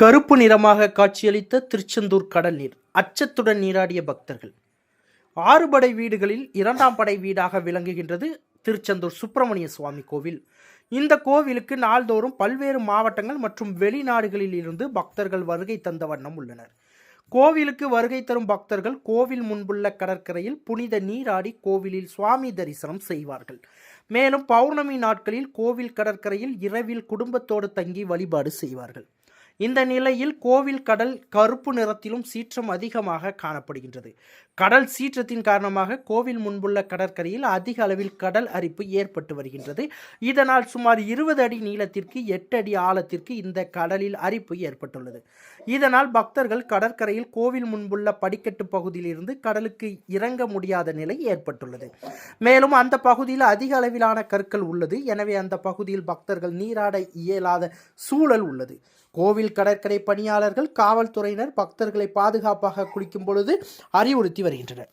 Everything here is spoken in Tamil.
கருப்பு நிறமாக காட்சியளித்த திருச்செந்தூர் கடல் நீர் அச்சத்துடன் நீராடிய பக்தர்கள். ஆறு படை வீடுகளில் இரண்டாம் படை வீடாக விளங்குகின்றது திருச்செந்தூர் சுப்பிரமணிய சுவாமி கோவில். இந்த கோவிலுக்கு நாள்தோறும் பல்வேறு மாவட்டங்கள் மற்றும் வெளிநாடுகளில் இருந்து பக்தர்கள் வருகை தந்த வண்ணம் உள்ளனர். கோவிலுக்கு வருகை தரும் பக்தர்கள் கோவில் முன்புள்ள கடற்கரையில் புனித நீராடி கோவிலில் சுவாமி தரிசனம் செய்வார்கள். மேலும் பௌர்ணமி நாட்களில் கோவில் கடற்கரையில் இரவில் குடும்பத்தோடு தங்கி வழிபாடு செய்வார்கள். இந்த நிலையில் கோவில் கடல் கருப்பு நிறத்திலும் சீற்றம் அதிகமாக காணப்படுகின்றது. கடல் சீற்றத்தின் காரணமாக கோவில் முன்புள்ள கடற்கரையில் அதிக அளவில் கடல் அரிப்பு ஏற்பட்டு வருகின்றது. இதனால் சுமார் இருபது அடி நீளத்திற்கு எட்டு அடி ஆழத்திற்கு இந்த கடலில் அரிப்பு ஏற்பட்டுள்ளது. இதனால் பக்தர்கள் கடற்கரையில் கோவில் முன்புள்ள படிக்கட்டு பகுதியிலிருந்து கடலுக்கு இறங்க முடியாத நிலை ஏற்பட்டுள்ளது. மேலும் அந்த பகுதியில் அதிக அளவிலான கற்கள் உள்ளது. எனவே அந்த பகுதியில் பக்தர்கள் நீராட இயலாத சூழல் உள்ளது. கோவில் கடற்கரை பணியாளர்கள் காவல்துறையினர் பக்தர்களை பாதுகாப்பாக குளிக்கும் பொழுது அறிவுறுத்தி வருகின்றனர்.